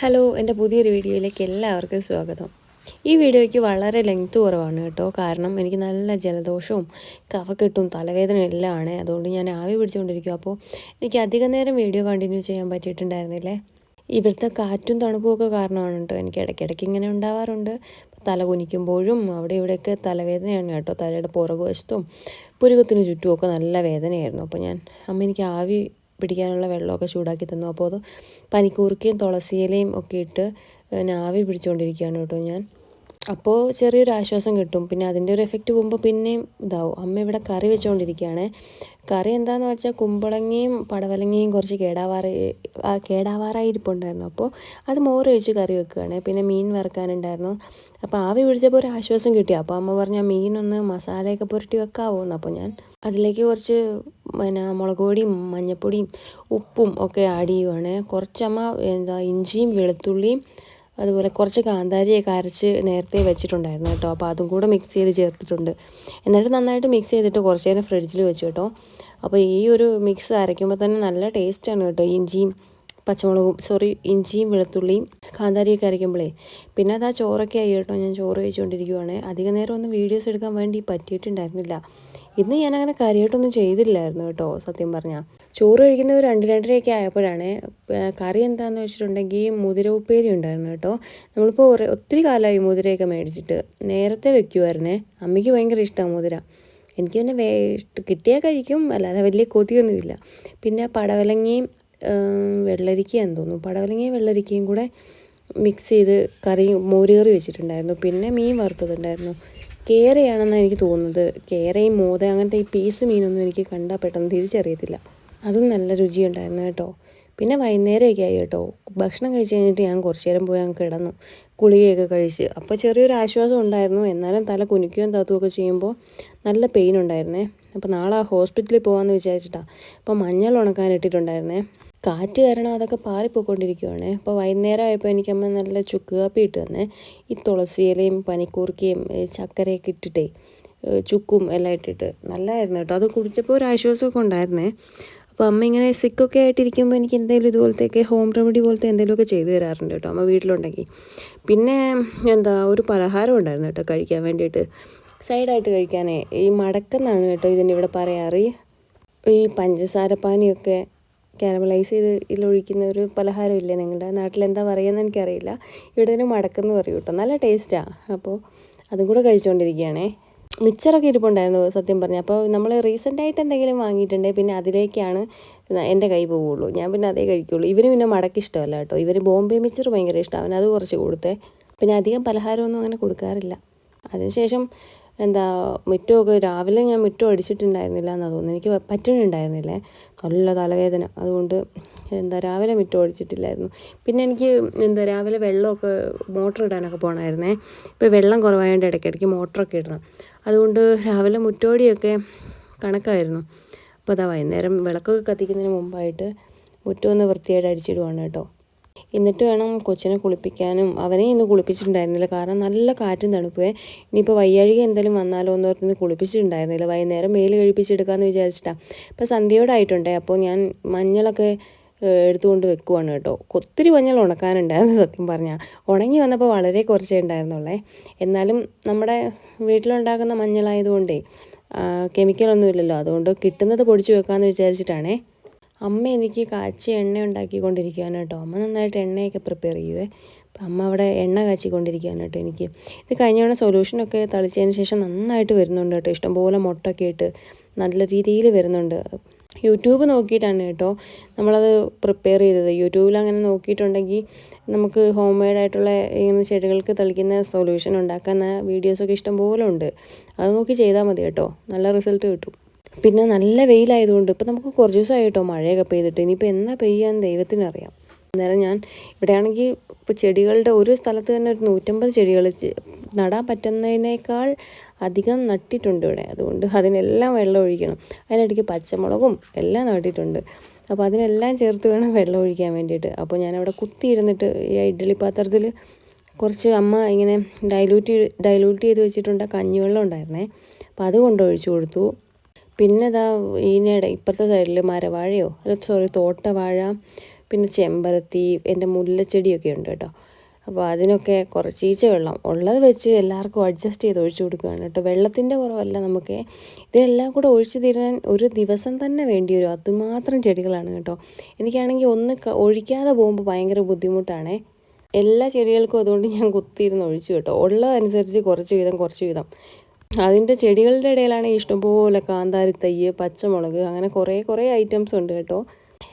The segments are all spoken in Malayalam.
ഹലോ എന്റെ പുതിയൊരു വീഡിയോയിലേക്ക് എല്ലാവർക്കും സ്വാഗതം. ഈ വീഡിയോയ്ക്ക് വളരെ ലെങ്ത് കുറവാണ് കേട്ടോ. കാരണം എനിക്ക് നല്ല ജലദോഷവും കഫക്കെട്ടും തലവേദനയും ആണ് അതുകൊണ്ട് ഞാൻ ആവി പിടിച്ചുകൊണ്ടിരിക്കും അപ്പോൾ എനിക്ക് അധികം നേരം വീഡിയോ കണ്ടിന്യൂ ചെയ്യാൻ പറ്റിയിട്ടുണ്ടായിരുന്നില്ലേ? ഇവിടുത്തെ കാറ്റും തണുപ്പും ഒക്കെ കാരണമാണ് കേട്ടോ. എനിക്ക് ഇടയ്ക്കിടയ്ക്ക് ഇങ്ങനെ ഉണ്ടാവാറുണ്ട്. തല കുനിക്കുമ്പോഴും അവിടെ ഇവിടെയൊക്കെ തലവേദനയാണ് കേട്ടോ. തലയുടെ പുറകുവശത്തും പുരുകത്തിന് ചുറ്റുമൊക്കെ നല്ല വേദനയായിരുന്നു. അപ്പോൾ ഞാൻ അമ്മ എനിക്ക് ആവി പിടിക്കാനുള്ള വെള്ളമൊക്കെ ചൂടാക്കി തന്നു. അപ്പോൾ അത് പനിക്കൂർക്കയും തുളസിയിലയും ഒക്കെ ഇട്ട് ആവി പിടിച്ചുകൊണ്ടിരിക്കുകയാണ് കേട്ടോ ഞാൻ. അപ്പോൾ ചെറിയൊരു ആശ്വാസം കിട്ടും. പിന്നെ അതിന്റെ ഒരു എഫക്റ്റ് പോകുമ്പോൾ പിന്നെയും ഇതാവും. അമ്മ ഇവിടെ കറി വെച്ചുകൊണ്ടിരിക്കുകയാണ് കറി എന്താണെന്ന് വെച്ചാൽ കുമ്പളങ്ങയും പടവലങ്ങയും കുറച്ച് കേടാവാറ കേടാവാറായിരിപ്പുണ്ടായിരുന്നു. അപ്പോൾ അത് മോര് ഒഴിച്ച് കറി വെക്കുകയാണ്. പിന്നെ മീൻ വറുക്കാനുണ്ടായിരുന്നു. അപ്പോൾ ആവി പിടിച്ചപ്പോൾ ഒരു ആശ്വാസം കിട്ടി. അപ്പോൾ അമ്മ പറഞ്ഞ മീനൊന്ന് മസാലയൊക്കെ പുരട്ടി വെക്കാവോ എന്ന്. അപ്പോൾ ഞാൻ അതിലേക്ക് കുറച്ച് പിന്നെ മുളക് പൊടിയും മഞ്ഞൾപ്പൊടിയും ഉപ്പും ഒക്കെ ആഡ് ചെയ്യുവാണ്. കുറച്ചമ്മ എന്താ ഇഞ്ചിയും വെളുത്തുള്ളിയും അതുപോലെ കുറച്ച് കാന്താരിയൊക്കെ അരച്ച് നേരത്തെ വെച്ചിട്ടുണ്ടായിരുന്നു കേട്ടോ. അപ്പോൾ അതും കൂടെ മിക്സ് ചെയ്ത് ചേർത്തിട്ടുണ്ട്. എന്നിട്ട് നന്നായിട്ട് മിക്സ് ചെയ്തിട്ട് കുറച്ച് നേരം ഫ്രിഡ്ജിൽ വെച്ചു കേട്ടോ. അപ്പോൾ ഈ ഒരു മിക്സ് അരയ്ക്കുമ്പോൾ തന്നെ നല്ല ടേസ്റ്റാണ് കേട്ടോ. ഇഞ്ചിയും പച്ചമുളകും സോറി ഇഞ്ചിയും വെളുത്തുള്ളിയും കാന്താരിയൊക്കെ അരയ്ക്കുമ്പോഴേ പിന്നെ അത് ആ ചോറൊക്കെ ആയി കേട്ടോ. ഞാൻ ചോറ് കഴിച്ചുകൊണ്ടിരിക്കുവാണ്. അധിക നേരം ഒന്നും വീഡിയോസ് എടുക്കാൻ വേണ്ടി പറ്റിയിട്ടുണ്ടായിരുന്നില്ല. ഇന്ന് ഞാനങ്ങനെ കാര്യമായിട്ടൊന്നും ചെയ്തില്ലായിരുന്നു കേട്ടോ സത്യം പറഞ്ഞാൽ ചോറ് കഴിക്കുന്ന ഒരു രണ്ട് രണ്ടരയൊക്കെ ആയപ്പോഴാണ് കറി എന്താണെന്ന് വെച്ചിട്ടുണ്ടെങ്കിൽ മുതിര ഉപ്പേരി ഉണ്ടായിരുന്നു കേട്ടോ. നമ്മളിപ്പോൾ ഒത്തിരി കാലമായി മുതിരയൊക്കെ മേടിച്ചിട്ട്. നേരത്തെ വെക്കുമായിരുന്നേ അമ്മയ്ക്ക് ഭയങ്കര ഇഷ്ടമാണ് മുതിര. എനിക്ക് പിന്നെ വേ കിട്ടിയാൽ കഴിക്കും അല്ലാതെ വലിയ കൊതിയൊന്നുമില്ല. പിന്നെ പടവലങ്ങയും വെള്ളരിക്കയാന്ന് തോന്നുന്നു. പടവലങ്ങയും വെള്ളരിക്കയും കൂടെ മിക്സ് ചെയ്ത് കറി മോരുകറി വെച്ചിട്ടുണ്ടായിരുന്നു. പിന്നെ മീൻ വറുത്തതുണ്ടായിരുന്നു. കേരയാണെന്നാണ് എനിക്ക് തോന്നുന്നത്. കേരയും മോത അങ്ങനത്തെ ഈ പീസ് മീനൊന്നും എനിക്ക് കണ്ടാൽ പെട്ടെന്ന് തിരിച്ചറിയത്തില്ല. അതും നല്ല രുചിയുണ്ടായിരുന്നു കേട്ടോ. പിന്നെ വൈകുന്നേരമൊക്കെ ആയി കേട്ടോ. ഭക്ഷണം കഴിച്ച് കഴിഞ്ഞിട്ട് ഞാൻ കുറച്ച് നേരം പോയി അങ്ങ് കിടന്നു. ഗുളികയൊക്കെ കഴിച്ച്. അപ്പോൾ ചെറിയൊരു ആശ്വാസം ഉണ്ടായിരുന്നു. എന്നാലും തല കുനിക്കുകയും താത്തുകയൊക്കെ ചെയ്യുമ്പോൾ നല്ല പെയിൻ ഉണ്ടായിരുന്നേ. അപ്പോൾ നാളെ ഹോസ്പിറ്റലിൽ പോകാമെന്ന് വിചാരിച്ചിട്ടാണ് അപ്പോൾ മഞ്ഞൾ ഉണക്കാൻ ഇട്ടിട്ടുണ്ടായിരുന്നേ. കാറ്റ് കാരണം അതൊക്കെ പാറിപ്പോയിക്കൊണ്ടിരിക്കുവാണ്. അപ്പോൾ വൈകുന്നേരം ആയപ്പോൾ എനിക്ക് അമ്മ നല്ല ചുക്ക് കാപ്പി ഇട്ട് തന്നെ. ഈ തുളസിയിലയും പനിക്കൂർക്കയും ചക്കരയൊക്കെ ഇട്ടിട്ടേ ചുക്കും എല്ലാം ഇട്ടിട്ട്. നല്ലതായിരുന്നു കേട്ടോ. അത് കുടിച്ചപ്പോൾ ഒരു ആശ്വാസമൊക്കെ ഉണ്ടായിരുന്നേ. അപ്പോൾ അമ്മ ഇങ്ങനെ സിക്കൊക്കെ ആയിട്ടിരിക്കുമ്പോൾ എനിക്ക് എന്തെങ്കിലും ഇതുപോലത്തെയൊക്കെ ഹോം റെമഡി പോലത്തെ എന്തെങ്കിലുമൊക്കെ ചെയ്തു തരാറുണ്ട് കേട്ടോ അമ്മ വീട്ടിലുണ്ടെങ്കിൽ പിന്നെ എന്താ ഒരു പലഹാരം ഉണ്ടായിരുന്നു കേട്ടോ കഴിക്കാൻ വേണ്ടിയിട്ട്. സൈഡായിട്ട് കഴിക്കാനേ ഈ മടക്കെന്നാണ് കേട്ടോ ഇതിന്റെ ഇവിടെ പറയാറ്. ഈ പഞ്ചസാര പാനിയൊക്കെ കാരമലൈസ് ചെയ്ത് ഇതിലൊഴിക്കുന്ന ഒരു പലഹാരമില്ലേ നിങ്ങളുടെ നാട്ടിൽ എന്താ പറയുന്നത് എനിക്കറിയില്ല. ഇവിടെ തന്നെ മടക്കെന്ന് പറയും കേട്ടോ. നല്ല ടേസ്റ്റാണ് അപ്പോൾ അതും കൂടെ കഴിച്ചുകൊണ്ടിരിക്കുകയാണേ മിച്ചറൊക്കെ ഇരിപ്പുണ്ടായിരുന്നു സത്യം പറഞ്ഞു. അപ്പോൾ നമ്മൾ റീസെന്റായിട്ട് എന്തെങ്കിലും വാങ്ങിയിട്ടുണ്ടെങ്കിൽ പിന്നെ അതിലേക്കാണ് എന്റെ കൈ പോവുള്ളൂ. ഞാൻ പിന്നെ അതേ കഴിക്കുള്ളൂ. ഇവന് പിന്നെ മടക്ക് ഇഷ്ടമല്ല കേട്ടോ. ഇവർ ബോംബെ മിച്ചർ ഭയങ്കര ഇഷ്ടമാണ് അവൻ അത് കുറച്ച് കൊടുത്തേ. പിന്നെ അധികം പലഹാരമൊന്നും അങ്ങനെ കൊടുക്കാറില്ല. അതിനുശേഷം എന്താ മുറ്റമൊക്കെ രാവിലെ ഞാൻ മുറ്റം അടിച്ചിട്ടുണ്ടായിരുന്നില്ല എന്നാണ് തോന്നുന്നത് എനിക്ക് പറ്റുന്നുണ്ടായിരുന്നില്ലേ നല്ല തലവേദന. അതുകൊണ്ട് എന്താ രാവിലെ മിറ്റം ഒഴിച്ചിട്ടില്ലായിരുന്നു. പിന്നെ എനിക്ക് എന്താ രാവിലെ വെള്ളമൊക്കെ മോട്ടർ ഇടാനൊക്കെ പോകണമായിരുന്നേ ഇപ്പോൾ വെള്ളം കുറവായതുകൊണ്ട് ഇടയ്ക്കിടയ്ക്ക് മോട്ടറൊക്കെ ഇടണം. അതുകൊണ്ട് രാവിലെ മുറ്റോടിയൊക്കെ കണക്കായിരുന്നു. അപ്പോൾ അതാ വൈകുന്നേരം വിളക്കൊക്കെ കത്തിക്കുന്നതിന് മുമ്പായിട്ട് മുറ്റം ഒന്ന് വൃത്തിയായിട്ട് അടിച്ചിടുവാണ് കേട്ടോ. എന്നിട്ട് വേണം കൊച്ചിനെ കുളിപ്പിക്കാനും. അവനെ ഇന്ന് കുളിപ്പിച്ചിട്ടുണ്ടായിരുന്നില്ല. കാരണം നല്ല കാറ്റും തണുപ്പേ ഇനിയിപ്പോൾ വയ്യാഴിക എന്തെങ്കിലും വന്നാലോ എന്ന് പറഞ്ഞ് കുളിപ്പിച്ചിട്ടുണ്ടായിരുന്നില്ല. വൈകുന്നേരം മേൽ കഴിപ്പിച്ചെടുക്കാമെന്ന് വിചാരിച്ചിട്ടാണ് ഇപ്പോൾ സന്ധ്യയോടായിട്ടുണ്ടേ. അപ്പോൾ ഞാൻ മഞ്ഞളൊക്കെ എടുത്തുകൊണ്ട് വെക്കുവാണ് കേട്ടോ. ഒത്തിരി മഞ്ഞൾ ഉണക്കാനുണ്ടായിരുന്നു സത്യം പറഞ്ഞാൽ ഉണങ്ങി വന്നപ്പോൾ വളരെ കുറച്ചേ ഉണ്ടായിരുന്നുള്ളേ. എന്നാലും നമ്മുടെ വീട്ടിലുണ്ടാക്കുന്ന മഞ്ഞളായതുകൊണ്ടേ കെമിക്കലൊന്നും ഇല്ലല്ലോ. അതുകൊണ്ട് കിട്ടുന്നത് പൊടിച്ചു വെക്കാമെന്ന് വിചാരിച്ചിട്ടാണേ. അമ്മ എനിക്ക് കാച്ചി എണ്ണ ഉണ്ടാക്കിക്കൊണ്ടിരിക്കുകയാണ് കേട്ടോ. അമ്മ നന്നായിട്ട് എണ്ണയൊക്കെ പ്രിപ്പയർ ചെയ്യുവേ. അപ്പം അമ്മ അവിടെ എണ്ണ കാച്ചിക്കൊണ്ടിരിക്കുകയാണ് കേട്ടോ എനിക്ക്. ഇത് കഴിഞ്ഞ സൊല്യൂഷനൊക്കെ തളിച്ചതിന് ശേഷം നന്നായിട്ട് വരുന്നുണ്ട് കേട്ടോ. ഇഷ്ടംപോലെ മുട്ടൊക്കെ ഇട്ട് നല്ല രീതിയിൽ വരുന്നുണ്ട്. യൂട്യൂബ് നോക്കിയിട്ടാണ് കേട്ടോ നമ്മളത് പ്രിപ്പയർ ചെയ്തത്. യൂട്യൂബിൽ അങ്ങനെ നോക്കിയിട്ടുണ്ടെങ്കിൽ നമുക്ക് ഹോം മെയ്ഡ് ആയിട്ടുള്ള ഇങ്ങനെ ചെടികൾക്ക് തളിക്കുന്ന സൊല്യൂഷൻ ഉണ്ടാക്കുന്ന വീഡിയോസൊക്കെ ഇഷ്ടംപോലെ ഉണ്ട്. അത് നോക്കി ചെയ്താൽ മതി കേട്ടോ. നല്ല റിസൾട്ട് കിട്ടും. പിന്നെ നല്ല വെയിലായതുകൊണ്ട് ഇപ്പോൾ നമുക്ക് കുറച്ച് ദിവസമായി കേട്ടോ മഴയൊക്കെ പെയ്തിട്ട്. ഇനിയിപ്പോൾ എന്നാ പെയ്യാൻ ദൈവത്തിനറിയാം. അന്നേരം ഞാൻ ഇവിടെയാണെങ്കിൽ ഇപ്പോൾ ചെടികളുടെ ഒരു സ്ഥലത്ത് തന്നെ ഒരു നൂറ്റമ്പത് ചെടികൾ നടാൻ പറ്റുന്നതിനേക്കാൾ അധികം നട്ടിട്ടുണ്ട് ഇവിടെ. അതുകൊണ്ട് അതിനെല്ലാം വെള്ളം ഒഴിക്കണം. അതിനിടയ്ക്ക് പച്ചമുളകും എല്ലാം നട്ടിട്ടുണ്ട്. അപ്പോൾ അതിനെല്ലാം ചേർത്ത് വേണം വെള്ളം ഒഴിക്കാൻ വേണ്ടിയിട്ട്. അപ്പോൾ ഞാനവിടെ കുത്തിയിരുന്നിട്ട് ഈ ഇഡ്ഡലി പാത്രത്തിൽ കുറച്ച് അമ്മ ഇങ്ങനെ ഡൈലൂട്ട് ഡൈലൂട്ട് ചെയ്ത് വെച്ചിട്ടുണ്ട്. കഞ്ഞിവെള്ളം ഉണ്ടായിരുന്നേ. അപ്പോൾ അത് കൊണ്ടൊഴിച്ചു കൊടുത്തു. പിന്നെ ഇതാ ഈനയുടെ ഇപ്പുറത്തെ സൈഡിൽ മരവാഴയോ? അല്ല സോറി തോട്ടവാഴ പിന്നെ ചെമ്പരത്തി എന്റെ മുല്ലച്ചെടിയൊക്കെ ഉണ്ട് കേട്ടോ. അപ്പോൾ അതിനൊക്കെ കുറച്ച് ഈച്ച വെള്ളം. ഉള്ളത് വെച്ച് എല്ലാവർക്കും അഡ്ജസ്റ്റ് ചെയ്ത് ഒഴിച്ചു കൊടുക്കുകയാണ് കേട്ടോ. വെള്ളത്തിന്റെ കുറവല്ല നമുക്ക് ഇതിനെല്ലാം കൂടെ ഒഴിച്ചു തീരാൻ ഒരു ദിവസം തന്നെ വേണ്ടി വരും. അതുമാത്രം ചെടികളാണ് കേട്ടോ. എനിക്കാണെങ്കിൽ ഒന്ന് ഒഴിക്കാതെ പോകുമ്പോൾ ഭയങ്കര ബുദ്ധിമുട്ടാണേ. എല്ലാ ചെടികൾക്കും അതുകൊണ്ട് ഞാൻ കുത്തിയിരുന്ന് ഒഴിച്ചു കേട്ടോ. ഉള്ളതനുസരിച്ച് കുറച്ച് വീതം കുറച്ച് വീതം. അതിന്റെ ചെടികളുടെ ഇടയിലാണ് ഇഷ്ടംപോലെ കാന്താരി തയ്യ് പച്ചമുളക് അങ്ങനെ കുറേ കുറേ ഐറ്റംസ് ഉണ്ട് കേട്ടോ.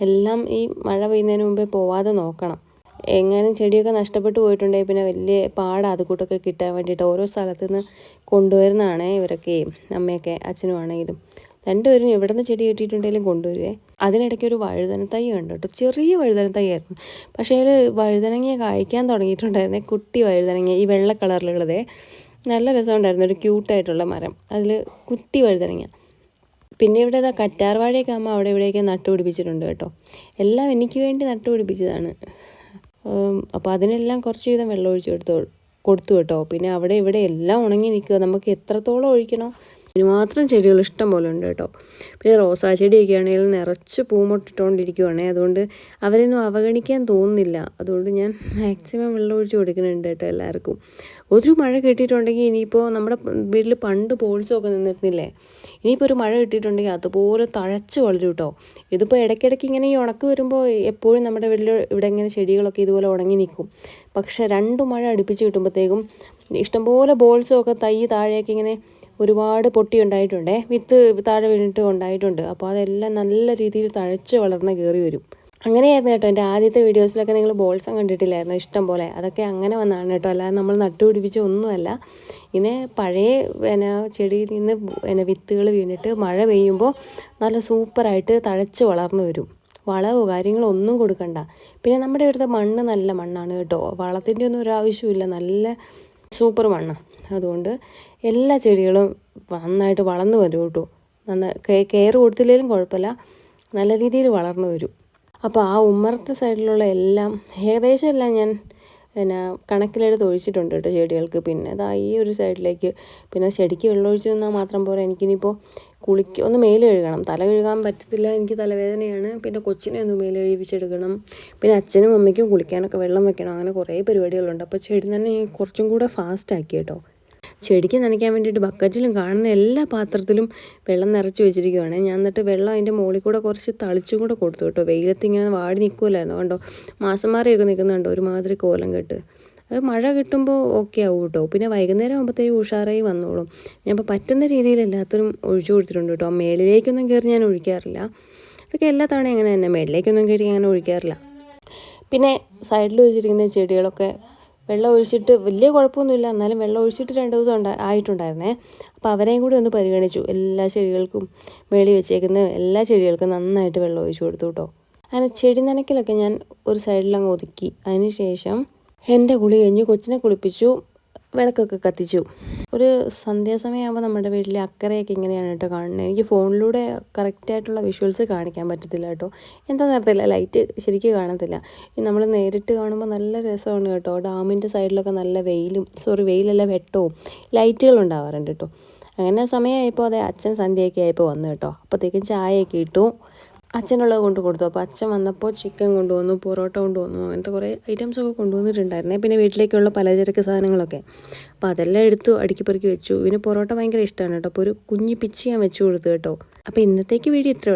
എല്ലാം ഈ മഴ പെയ്യുന്നതിന് മുമ്പേ പോവാതെ നോക്കണം. എങ്ങാനും ചെടിയൊക്കെ നഷ്ടപ്പെട്ടു പോയിട്ടുണ്ടെങ്കിൽ പിന്നെ വലിയ പാടാണ് അത് കൂട്ടൊക്കെ കിട്ടാൻ വേണ്ടിയിട്ട്. ഓരോ സ്ഥലത്തു നിന്ന് കൊണ്ടുവരുന്നതാണ് ഇവരൊക്കെ അമ്മയൊക്കെ അച്ഛനും ആണെങ്കിലും. രണ്ടുപേരും എവിടെ നിന്ന് ചെടി കിട്ടിയിട്ടുണ്ടെങ്കിലും കൊണ്ടുവരുവേ. അതിനിടയ്ക്ക് ഒരു വഴുതന തൈ ഉണ്ട് കേട്ടോ. ചെറിയ വഴുതന തൈ പക്ഷേ അതിൽ വഴുതനങ്ങ കായ്ക്കാൻ തുടങ്ങിയിട്ടുണ്ടായിരുന്നേ. കുട്ടി വഴുതനങ്ങ ഈ വെള്ള കളറിലുള്ളതേ. നല്ല രസമുണ്ടായിരുന്നു. ഒരു ക്യൂട്ടായിട്ടുള്ള മരം. അതിൽ കുട്ടി വഴുതനങ്ങ. പിന്നെ ഇവിടെ ഇതാ കറ്റാർവാഴയൊക്കെ അമ്മ അവിടെ ഇവിടെയൊക്കെ നട്ടുപിടിപ്പിച്ചിട്ടുണ്ട് കേട്ടോ. എല്ലാം എനിക്ക് വേണ്ടി നട്ടുപിടിപ്പിച്ചതാണ്. അപ്പോൾ അതിനെല്ലാം കുറച്ച് വീതം വെള്ളം ഒഴിച്ച് കൊടുത്തു കൊടുത്തു കേട്ടോ. പിന്നെ അവിടെ ഇവിടെ എല്ലാം ഉണങ്ങി നിൽക്കുക. നമുക്ക് എത്രത്തോളം ഒഴിക്കണോ? അതിന് മാത്രം ചെടികൾ ഇഷ്ടം പോലെ ഉണ്ട് കേട്ടോ. പിന്നെ റോസാ ചെടിയൊക്കെ ആണെങ്കിലും നിറച്ച് പൂമൊട്ടിട്ടുകൊണ്ടിരിക്കുവാണേ അതുകൊണ്ട് അവരൊന്നും അവഗണിക്കാൻ തോന്നുന്നില്ല. അതുകൊണ്ട് ഞാൻ മാക്സിമം വെള്ളം ഒഴിച്ച് കൊടുക്കുന്നുണ്ട് കേട്ടോ എല്ലാവർക്കും. ഒരു മഴ കിട്ടിയിട്ടുണ്ടെങ്കിൽ ഇനിയിപ്പോൾ നമ്മുടെ വീട്ടിൽ പണ്ട് പോളിച്ചൊക്കെ നിന്നിരുന്നില്ലേ? ഇനിയിപ്പോൾ ഒരു മഴ കിട്ടിയിട്ടുണ്ടെങ്കിൽ അതുപോലെ തഴച്ച് വളരും കേട്ടോ. ഇതിപ്പോൾ ഇടയ്ക്കിടയ്ക്ക് ഇങ്ങനെ ഈ ഉണക്ക് വരുമ്പോൾ എപ്പോഴും നമ്മുടെ വീട്ടിൽ ഇവിടെ ഇങ്ങനെ ചെടികളൊക്കെ ഇതുപോലെ ഉണങ്ങി നിൽക്കും. പക്ഷേ രണ്ട് മഴ അടുപ്പിച്ച് കിട്ടുമ്പോഴത്തേക്കും ഇഷ്ടംപോലെ ബോൾസും ഒക്കെ തൈ താഴേക്ക് ഇങ്ങനെ ഒരുപാട് പൊട്ടി ഉണ്ടായിട്ടുണ്ടേ. വിത്ത് താഴെ വീണിട്ട് ഉണ്ടായിട്ടുണ്ട്. അപ്പോൾ അതെല്ലാം നല്ല രീതിയിൽ തഴച്ച് വളർന്ന് കയറി വരും. അങ്ങനെയായിരുന്നു കേട്ടോ എന്റെ ആദ്യത്തെ വീഡിയോസിലൊക്കെ നിങ്ങൾ ബോൾസം കണ്ടിട്ടില്ലായിരുന്നു? ഇഷ്ടം പോലെ. അതൊക്കെ അങ്ങനെ വന്നാണ് കേട്ടോ. അല്ലാതെ നമ്മൾ നട്ടുപിടിപ്പിച്ച ഒന്നുമല്ല. ഇങ്ങനെ പഴയ പിന്നെ ചെടിയിൽ നിന്ന് പിന്നെ വിത്തുകൾ വീണിട്ട് മഴ പെയ്യുമ്പോൾ നല്ല സൂപ്പറായിട്ട് തഴച്ച് വളർന്നു വരും. വളവോ കാര്യങ്ങളോ ഒന്നും കൊടുക്കണ്ട. പിന്നെ നമ്മുടെ ഇവിടുത്തെ മണ്ണ് നല്ല മണ്ണാണ് കേട്ടോ. വളത്തിന്റെ ഒന്നും ഒരു ആവശ്യമില്ല നല്ല സൂപ്പർ മണ്ണാണ് അതുകൊണ്ട് എല്ലാ ചെടികളും നന്നായിട്ട് വളർന്നു വരും കേട്ടോ. നന്നായി കെയർ കൊടുത്തില്ലെങ്കിലും കുഴപ്പമില്ല. നല്ല രീതിയിൽ വളർന്നു വരും. അപ്പോൾ ആ ഉമ്മറത്തെ സൈഡിലുള്ള എല്ലാം ഏകദേശം എല്ലാം ഞാൻ പിന്നെ കണക്കിലെടുത്ത് ഒഴിച്ചിട്ടുണ്ട് കേട്ടോ ചെടികൾക്ക്. പിന്നെ അതാ ഈ ഒരു സൈഡിലേക്ക് പിന്നെ ചെടിക്ക് വെള്ളമൊഴിച്ച് നിന്നാൽ മാത്രം പോരാ. എനിക്കിനിപ്പോൾ കുളിക്ക് ഒന്ന് മേൽ കഴുകണം. തല കഴുകാൻ പറ്റത്തില്ല എനിക്ക് തലവേദനയാണ്. പിന്നെ കൊച്ചിനെ ഒന്ന് മേൽ കഴുകിപ്പിച്ചെടുക്കണം. പിന്നെ അച്ഛനും അമ്മയ്ക്കും കുളിക്കാനൊക്കെ വെള്ളം വെക്കണം. അങ്ങനെ കുറേ പരിപാടികളുണ്ട്. അപ്പോൾ ചെടി തന്നെ കുറച്ചും കൂടെ ഫാസ്റ്റ് ആക്കി കേട്ടോ. ചെടിക്ക് നനയ്ക്കാൻ വേണ്ടിയിട്ട് ബക്കറ്റിലും കാണുന്ന എല്ലാ പാത്രത്തിലും വെള്ളം നിറച്ച് വെച്ചിരിക്കുവാണ്. ഞാൻ എന്നിട്ട് വെള്ളം അതിന്റെ മുകളിൽ കൂടെ കുറച്ച് തളിച്ചും കൂടെ കൊടുത്തു കേട്ടോ. വെയിലത്ത് ഇങ്ങനെ വാടി നിൽക്കുമല്ലായിരുന്നു കണ്ടോ? മാസം മാറിയൊക്കെ നിൽക്കുന്നുണ്ടോ ഒരുമാതിരി കോലം കെട്ട്. മഴ കിട്ടുമ്പോൾ ഓക്കെ ആവും കേട്ടോ പിന്നെ വൈകുന്നേരം ആകുമ്പോഴത്തേക്കും ഉഷാറായി വന്നോളും. ഞാൻ ഇപ്പോൾ പറ്റുന്ന രീതിയിൽ എല്ലാത്തിനും ഒഴിച്ചു കൊടുത്തിട്ടുണ്ട് കേട്ടോ. മേളിലേക്കൊന്നും കയറി ഞാൻ ഒഴിക്കാറില്ല. അതൊക്കെ എല്ലാ തവണ അങ്ങനെ തന്നെ. മേളിലേക്കൊന്നും കയറി ഞാൻ ഒഴിക്കാറില്ല. പിന്നെ സൈഡിൽ വെച്ചിരിക്കുന്ന ചെടികളൊക്കെ വെള്ളം ഒഴിച്ചിട്ട് വലിയ കുഴപ്പമൊന്നുമില്ല. എന്നാലും വെള്ളം ഒഴിച്ചിട്ട് രണ്ട് ദിവസം ഉണ്ടാ ആയിട്ടുണ്ടായിരുന്നേ. അപ്പോൾ അവരെയും കൂടി ഒന്ന് പരിഗണിച്ചു. എല്ലാ ചെടികൾക്കും മേളി വെച്ചേക്കുന്ന എല്ലാ ചെടികൾക്കും നന്നായിട്ട് വെള്ളം ഒഴിച്ചു കൊടുത്തു കേട്ടോ. അങ്ങനെ ചെടി നനയ്ക്കലൊക്കെ ഞാൻ ഒരു സൈഡിലങ്ങ് ഒതുക്കി. അതിന് ശേഷം എന്റെ കുളി കഴിഞ്ഞ് കൊച്ചിനെ കുളിപ്പിച്ചു വിളക്കൊക്കെ കത്തിച്ചു. ഒരു സന്ധ്യാസമയമാകുമ്പോൾ നമ്മുടെ വീട്ടിലെ അക്കരയൊക്കെ ഇങ്ങനെയാണ് കേട്ടോ കാണുന്നത്. എനിക്ക് ഫോണിലൂടെ കറക്റ്റായിട്ടുള്ള വിഷ്വൽസ് കാണിക്കാൻ പറ്റത്തില്ല കേട്ടോ. എന്താ നേരത്തില്ല ലൈറ്റ് ശരിക്കും കാണത്തില്ല. നമ്മൾ നേരിട്ട് കാണുമ്പോൾ നല്ല രസമാണ് കേട്ടോ. ഡാമിന്റെ സൈഡിലൊക്കെ നല്ല വെയിലും സോറി വെയിലല്ല വെട്ടവും ലൈറ്റുകൾ ഉണ്ടാവാറുണ്ട് കേട്ടോ. അങ്ങനെ സമയമായപ്പോൾ അതെ അച്ഛൻ സന്ധ്യയൊക്കെ ആയപ്പോൾ വന്നു കേട്ടോ. അപ്പോഴത്തേക്കും ചായയൊക്കെ ഇട്ടു. അച്ഛനുള്ളത് കൊണ്ട് കൊടുത്തു. അപ്പോൾ അച്ഛൻ വന്നപ്പോൾ ചിക്കൻ കൊണ്ടുവന്നു പൊറോട്ട കൊണ്ടുവന്നു അങ്ങനത്തെ കുറേ ഐറ്റംസൊക്കെ കൊണ്ടുവന്നിട്ടുണ്ടായിരുന്നേ. പിന്നെ വീട്ടിലേക്കുള്ള പലചരക്ക് സാധനങ്ങളൊക്കെ. അപ്പോൾ അതെല്ലാം എടുത്തു അടുക്കി പെറുക്കി വെച്ചു. പിന്നെ പൊറോട്ട ഭയങ്കര ഇഷ്ടമാണ് കേട്ടോ. അപ്പോൾ ഒരു കുഞ്ഞി പിച്ച് ഞാൻ വെച്ചു കൊടുത്തു കേട്ടോ. അപ്പോൾ ഇന്നത്തേക്ക് വീഡിയോ ഇത്ര